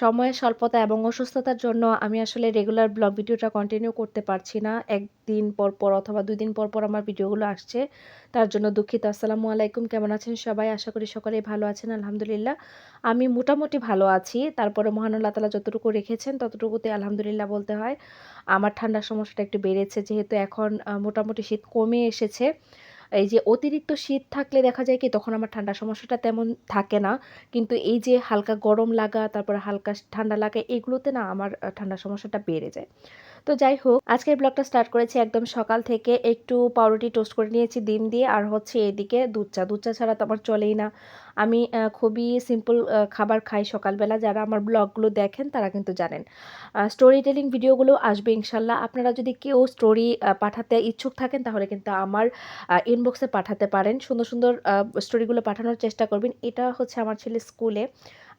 সময়ের স্বল্পতা এবং অসুস্থতার জন্য আমি আসলে রেগুলার ব্লগ ভিডিওটা কন্টিনিউ করতে পারছি না। একদিন পর পর অথবা দুই দিন পর পর আমার ভিডিওগুলো আসছে। তার জন্য দুঃখিত। আসসালামু আলাইকুম। কেমন আছেন সবাই? আশা করি সকলেই ভালো আছেন, আলহামদুলিল্লাহ। আমি মোটামুটি ভালো আছি। তারপরে মহানুল্লাহ তালা যতটুকু রেখেছেন, ততটুকুতে আলহামদুলিল্লাহ বলতে হয়। আমার ঠান্ডার সমস্যাটা একটু বেড়েছে, যেহেতু এখন মোটামুটি শীত কমে এসেছে। এই যে অতিরিক্ত শীত থাকলে দেখা যায় কি তখন আমার ঠান্ডা সমস্যাটা তেমন থাকে না। কিন্তু এই যে হালকা গরম লাগা, তারপরে হালকা ঠান্ডা লাগা, এগুলোতে না আমার ঠান্ডা সমস্যাটা বেড়ে যায়। তো যাই হোক, আজকের ব্লগটা স্টার্ট করেছি একদম সকাল থেকে একটু পাউরুটি টোস্ট করে নিয়েছি, ডিম দিয়ে, আর হচ্ছে এদিকে দুধ চা। দুধ চা ছাড়া তো আমার চলেই না। আমি খুবই সিম্পল খাবার খাই সকালবেলা। যারা আমার ব্লগগুলো দেখেন তারা কিন্তু জানেন। স্টোরি টেলিং ভিডিওগুলো আসবে ইনশাল্লাহ। আপনারা যদি কেউ স্টোরি পাঠাতে ইচ্ছুক থাকেন তাহলে কিন্তু আমার ইনবক্সে পাঠাতে পারেন। সুন্দর সুন্দর স্টোরিগুলো পাঠানোর চেষ্টা করবেন। এটা হচ্ছে আমার ছেলে স্কুলে।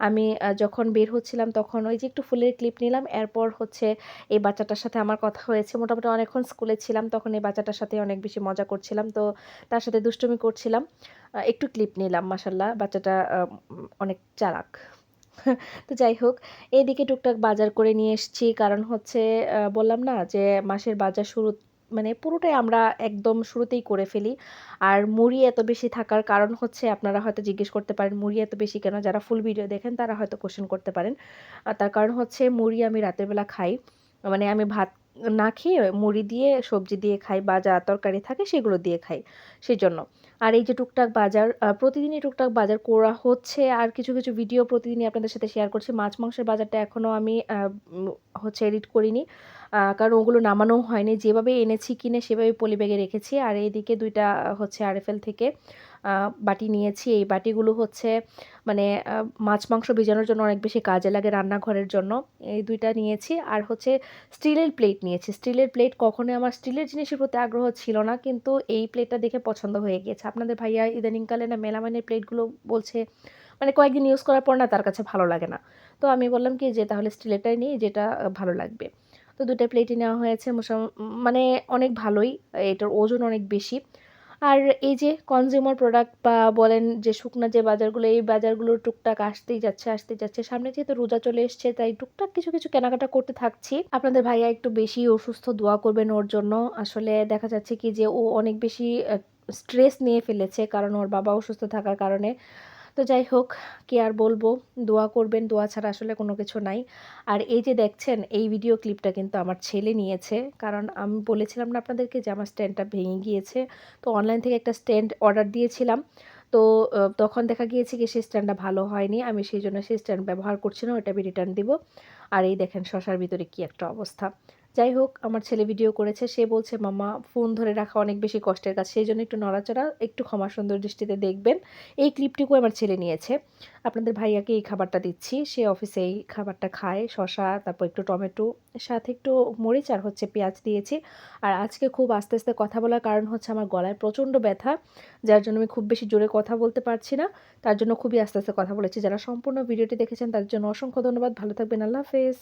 আমি যখন বের হচ্ছিলাম তখন ওই যে একটু ফুলের ক্লিপ নিলাম। এরপর হচ্ছে এই বাচ্চাটার সাথে আমার কথা হয়েছে। মোটামুটি অনেকক্ষণ স্কুলে ছিলাম। তখন এই বাচ্চাটার সাথে অনেক বেশি মজা করছিলাম। তো তার সাথে দুষ্টুমি করছিলাম। একটু ক্লিপ নিলাম মাসাল্লাহ বাচ্চাটা অনেক চালাক। তো যাই হোক, এদিকে টুকটাক বাজার করে নিয়ে এসছি। কারণ হচ্ছে বললাম না যে মাসের বাজার শুরু মানে পুরোটাই আমরা একদম শুরুতেই করে ফেলি। আর মুড়ি এত বেশি থাকার কারণ হচ্ছে আপনারা হয়তো জিজ্ঞেস করতে পারেন, মুড়ি এত বেশি কেন? যারা ফুল ভিডিও দেখেন তারা হয়তো কোশ্চেন করতে পারেন। তার কারণ হচ্ছে মুড়ি আমি রাতের বেলা খাই। মানে আমি ভাত না খেয়ে মুড়ি দিয়ে, সবজি দিয়ে খাই বা যা তরকারি থাকে সেগুলো দিয়ে খাই। সেই জন্য আর এই যে টুকটাক বাজার প্রতিদিনই টুকটাক বাজার করা হচ্ছে আর কিছু কিছু ভিডিও প্রতিদিনই আপনাদের সাথে শেয়ার করছি। মাছ, মাংসের বাজারটা এখনও আমি হচ্ছে এডিট করিনি। কারণ ওগুলো নামানো হয়নি। যেভাবে এনেছি, কিনে সেভাবে পলি ব্যাগে রেখেছি। আর এইদিকে দুইটা হচ্ছে আরএফএল থেকে বাটি নিয়েছি। এই বাটিগুলো হচ্ছে মানে মাছ, মাংস ভিজানোর জন্য অনেক বেশি কাজে লাগে রান্নাঘরের জন্য। এই দুইটা নিয়েছি। আর হচ্ছে স্টিলের প্লেট নিয়েছি। স্টিলের প্লেট কখনোই আমার স্টিলের জিনিসের প্রতি আগ্রহ ছিল না। কিন্তু এই প্লেটটা দেখে পছন্দ হয়ে গিয়েছে। আপনাদের ভাইয়া ইদানিংকালে না মেলামাইনের প্লেটগুলো বলছে মানে কয়েকদিন ইউজ করার পর না তার কাছে ভালো লাগে না। তো আমি বললাম কি যে, তাহলে স্টিলেরটাই নিই যেটা ভালো লাগবে। তো দুটো প্লেটই নেওয়া হয়েছে মানে অনেক ভালোই, এটার ওজন অনেক বেশি। আর এই যে কনজিউমার প্রোডাক্ট বা বলেন যে শুকনা যে বাজারগুলো, এই বাজারগুলোর টুকটাক আসতেই যাচ্ছে আসতেই যাচ্ছে। সামনে যেহেতু রোজা চলে এসছে, তাই টুকটাক কিছু কিছু কেনাকাটা করতে থাকছি। আপনাদের ভাইয়া একটু বেশি অসুস্থ দোয়া করবেন ওর জন্য। আসলে দেখা যাচ্ছে কি যে ও অনেক বেশি স্ট্রেস নিয়ে ফেলেছে কারণ ওর বাবা অসুস্থ থাকার কারণে। তো যাই হোক, কি আর বলব? দোয়া করবেন, দোয়া ছাড়া আসলে কোনো কিছু নাই। আর এই যে দেখছেন, এই ভিডিও ক্লিপটা কিন্তু আমার ছেলে নিয়েছে। কারণ আমি বলেছিলাম না আপনাদেরকে যে আমার স্ট্যান্ডটা ভেঙে গিয়েছে? তো অনলাইন থেকে একটা স্ট্যান্ড অর্ডার দিয়েছিলাম। তো তখন দেখা গিয়েছে কি সেই স্ট্যান্ডটা ভালো হয়নি। আমি সেই জন্য সেই স্ট্যান্ড ব্যবহার করছি না ওটা আমি রিটার্ন দিব। আর এই দেখেন, শশার ভিতরে কি একটা অবস্থা। যাই হোক আমার ছেলে ভিডিও করেছে, সে বলছে মামা ফোন ধরে রাখা অনেক বেশি কষ্টের কাজ, সেই জন্য একটু নড়াচড়া, একটু ক্ষমা সুন্দর দৃষ্টিতে দেখবেন। এই ক্লিপটুকু আমার ছেলে নিয়েছে। আপনাদের ভাইয়াকে এই খাবারটা দিচ্ছি, সে অফিসে এই খাবারটা খায় শশা তারপর একটু টমেটো, সাথে একটু মরিচ আর হচ্ছে পেঁয়াজ দিয়েছি। আর আজকে খুব আস্তে আস্তে কথা বলার কারণ হচ্ছে আমার গলায় প্রচণ্ড ব্যথা, যার জন্য আমি খুব বেশি জোরে কথা বলতে পারছি না। তার জন্য খুবই আস্তে আস্তে কথা বলেছি। যারা সম্পূর্ণ ভিডিওটি দেখেছেন তার জন্য অসংখ্য ধন্যবাদ। ভালো থাকবেন, আল্লাহ হাফেজ।